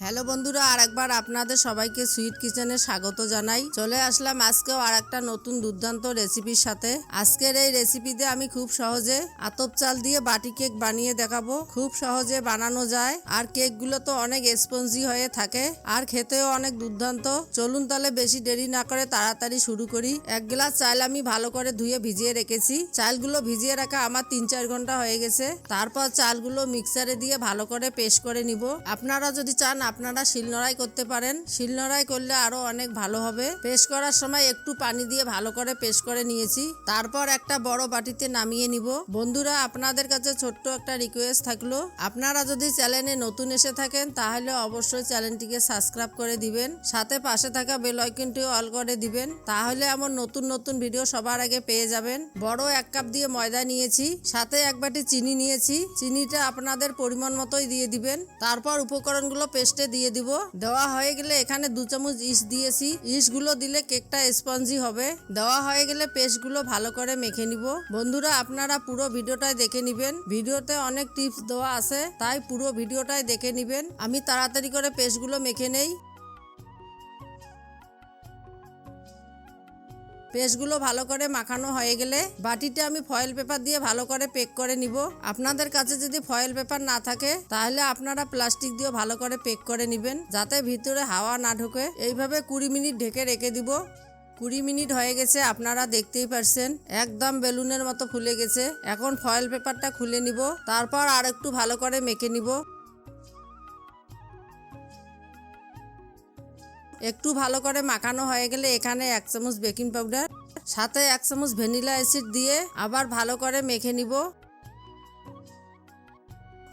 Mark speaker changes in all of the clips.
Speaker 1: Hello বন্ধুরা আর একবার আপনাদের সবাইকে সুইট কিচেনে স্বাগত জানাই। চলে আসলাম আজকেও আর একটা নতুন দুর্দান্ত রেসিপির সাথে। আজকের এই রেসিপিতে আমি খুব সহজে আতপ চাল দিয়ে বাটি কেক বানিয়ে দেখাবো। খুব সহজে বানানো যায়। আর কেকগুলো তো অনেক স্পঞ্জি হয়ে থাকে আর খেতেও অনেক দুর্দান্ত। চলুন তাহলে বেশি দেরি না করে তাড়াতাড়ি শুরু করি। এক গ্লাস চাল আমি ভালো করে ধুয়ে ভিজিয়ে রেখেছি। চালগুলো ভিজিয়ে রাখা আমার তিন চার ঘণ্টা হয়ে গেছে। তারপর চালগুলো মিক্সারে দিয়ে ভালো করে পেস্ট করে নিব। আপনারা যদি চান আপনারা শিলনোড়াই করতে পারেন। শিলনোড়াই করলে আরও অনেক ভালো হবে। পেস্ট করার সময় একটু পানি দিয়ে ভালো করে পেস্ট করে নিয়েছি। তারপর একটা বড় বাটিতে নামিয়ে নিব। বন্ধুরা, আপনাদের কাছে ছোট্ট একটা রিকোয়েস্ট থাকল। আপনারা যদি চ্যানেলে নতুন এসে থাকেন, তাহলে অবশ্যই চ্যানেলটিকে সাবস্ক্রাইব করে দিবেন। সাথে পাশে থাকা বেল আইকনটিও অল করে দিবেন। তাহলে আমার নতুন নতুন ভিডিও সবার আগে পেয়ে যাবেন। বড় এক কাপ দিয়ে ময়দা নিয়েছি। সাথে এক বাটি চিনি নিয়েছি। চিনিটা আপনাদের পরিমাণ মতোই দিয়ে দিবেন। তারপর উপকরণগুলো পেস্টে দিয়ে দিব। দেওয়া হয়ে গেলে এখানে দু চামচ ইস দিয়েছি। ইসগুলো দিলে কেকটা স্পঞ্জি হবে। দেওয়া হয়ে গেলে পেস্টগুলো ভালো করে মেখে নিব। বন্ধুরা, আপনারা পুরো ভিডিওটাই দেখে নিবেন। ভিডিওতে অনেক টিপস দেওয়া আছে, তাই পুরো ভিডিওটাই দেখে নিবেন। আমি তাড়াতাড়ি করে পেস্টগুলো মেখে নেই। পেস্টগুলো ভালো করে মাখানো হয়ে গেলে বাটিতে আমি ফয়েল পেপার দিয়ে ভালো করে পেক করে নিব। আপনাদের কাছে যদি ফয়েল পেপার না থাকে, তাহলে আপনারা প্লাস্টিক দিয়ে ভালো করে পেক করে নেবেন, যাতে ভিতরে হাওয়া না ঢোকে। এইভাবে কুড়ি মিনিট ঢেকে রেখে দিব। কুড়ি মিনিট হয়ে গেছে, আপনারা দেখতেই পারছেন, একদম বেলুনের মতো ফুলে গেছে। এখন ফয়েল পেপারটা খুলে নিব, তারপর আর একটু ভালো করে মেখে নিব। একটু ভালো করে মাখানো হয়ে গেলে এখানে এক চামচ বেকিং পাউডার, সাথে এক চামচ ভ্যানিলা অ্যাসিড দিয়ে আবার ভালো করে মেখে নিব।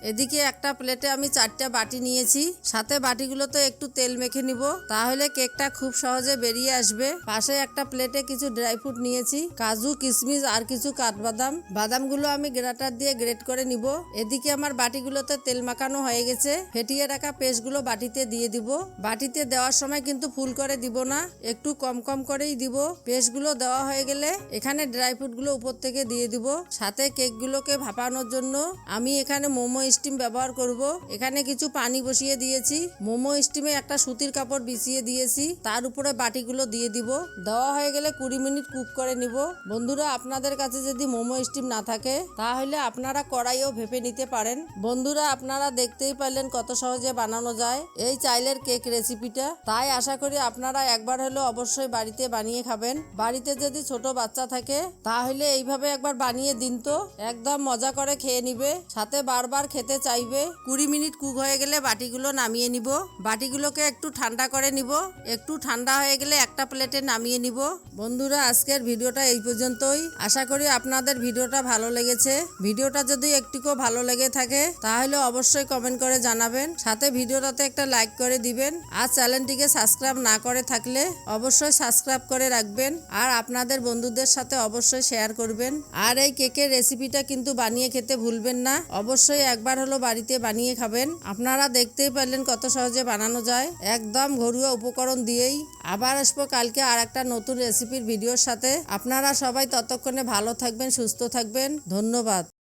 Speaker 1: এদিকে একটা প্লেটে আমি চারটা বাটি নিয়েছি। সাথে বাটিগুলোতে একটু তেল মেখে নিব। তাহলে কেকটা খুব সহজে বেরিয়ে আসবে। পাশে একটা প্লেটে কিছু ড্রাই ফ্রুট নিয়েছি। কাজু কিশমিশ আর কিছু কাঠবাদাম। বাদামগুলো আমি গ্রেটার দিয়ে গ্রেট করে নিব। এদিকে আমার বাটিগুলোতে তেল মাখানো হয়ে গেছে। ফেটিয়ে রাখা পেস্টগুলো বাটিতে দিয়ে দিব। বাটিতে দেওয়ার সময় কিন্তু ফুল করে দিব না। একটু কম কম করেই দিব। পেস্টগুলো দেওয়া হয়ে গেলে এখানে ড্রাই ফ্রুটগুলো উপর থেকে দিয়ে দিব। সাথে কেকগুলোকে ভাপানোর জন্য আমি এখানে মোমো স্টিম ব্যবহার করব। এখানে কিছু পানি বসিয়ে দিয়েছি। মোমো স্টিমে একটা সুতির কাপড় বিছিয়ে দিয়েছি। তার উপরে বাটিগুলো দিয়ে দিব। দেওয়া হয়ে গেলে কুড়ি মিনিট কুক করে নিব। বন্ধুরা, আপনাদের কাছে যদি মোমো স্টিম না থাকে, তাহলে আপনারা কড়াইও ভেপে নিতে পারেন। বন্ধুরা, আপনারা দেখতেই পারলেন কত সহজে বানানো যায় এই চাইলের কেক রেসিপিটা তাই আশা করি আপনারা একবার হলেও অবশ্যই বাড়িতে বানিয়ে খাবেন। বাড়িতে যদি ছোট বাচ্চা থাকে, তাহলে এইভাবে একবার বানিয়ে দিন তো। একদম মজা করে খেয়ে নিবে। সাথে বারবার খেতে চাইবে। কুড়ি মিনিট কুক হয়ে গেলে বাটিগুলো নামিয়ে নিব। বাটিগুলোকে একটু ঠান্ডা করে নিব। একটু ঠান্ডা হয়ে গেলে একটা প্লেটে নামিয়ে নিব। বন্ধুরা, আজকের ভিডিওটা এই পর্যন্তই। আশা করি আপনাদের ভিডিওটা ভালো লেগেছে। ভিডিওটা যদি একটুকু ভালো লেগে থাকে, তাহলে অবশ্যই কমেন্ট করে জানাবেন। সাথে ভিডিওটাতে একটা লাইক করে দিবেন। আর চ্যানেলটিকে সাবস্ক্রাইব না করে থাকলে অবশ্যই সাবস্ক্রাইব করে রাখবেন। আর আপনাদের বন্ধুদের সাথে অবশ্যই শেয়ার করবেন। আর এই কেকের রেসিপিটা কিন্তু বানিয়ে খেতে ভুলবেন না। অবশ্যই একবার হলো বাড়িতে বানিয়ে খাবেন। আপনারা দেখতেই পারলেন কত সহজে বানানো যায়। একদম ঘরুয়া উপকরণ দিয়েই। আবার আসব কালকে আর একটা নতুন রেসিপির ভিডিওর সাথে। আপনারা সবাই ততক্ষণে ভালো থাকবেন, সুস্থ থাকবেন। ধন্যবাদ।